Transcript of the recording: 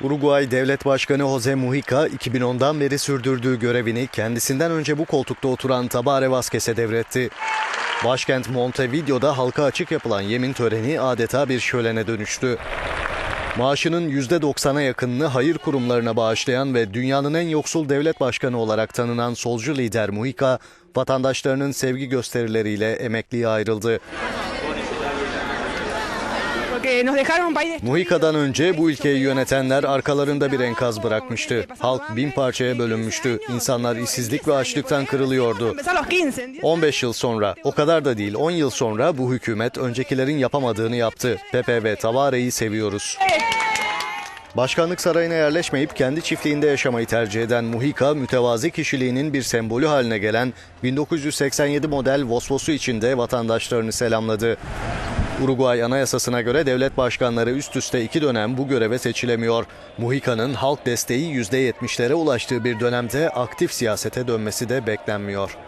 Uruguay Devlet Başkanı Jose Mujica 2010'dan beri sürdürdüğü görevini kendisinden önce bu koltukta oturan Tabare Vazquez'e devretti. Başkent Montevideo'da halka açık yapılan yemin töreni adeta bir şölene dönüştü. Maaşının %90'a yakınını hayır kurumlarına bağışlayan ve dünyanın en yoksul devlet başkanı olarak tanınan solcu lider Mujica, vatandaşlarının sevgi gösterileriyle emekliye ayrıldı. Muhika'dan önce bu ülkeyi yönetenler arkalarında bir enkaz bırakmıştı. Halk bin parçaya bölünmüştü. İnsanlar işsizlik ve açlıktan kırılıyordu. Empezó a los 15, ¿entiendes? 15 yıl sonra, o kadar da değil 10 yıl sonra bu hükümet öncekilerin yapamadığını yaptı. Pepe ve Tavare'yi seviyoruz. Başkanlık sarayına yerleşmeyip kendi çiftliğinde yaşamayı tercih eden Muhika, mütevazi kişiliğinin bir sembolü haline gelen 1987 model Vosvos'u içinde vatandaşlarını selamladı. Uruguay Anayasası'na göre devlet başkanları üst üste iki dönem bu göreve seçilemiyor. Muhika'nın halk desteği %70'lere ulaştığı bir dönemde aktif siyasete dönmesi de beklenmiyor.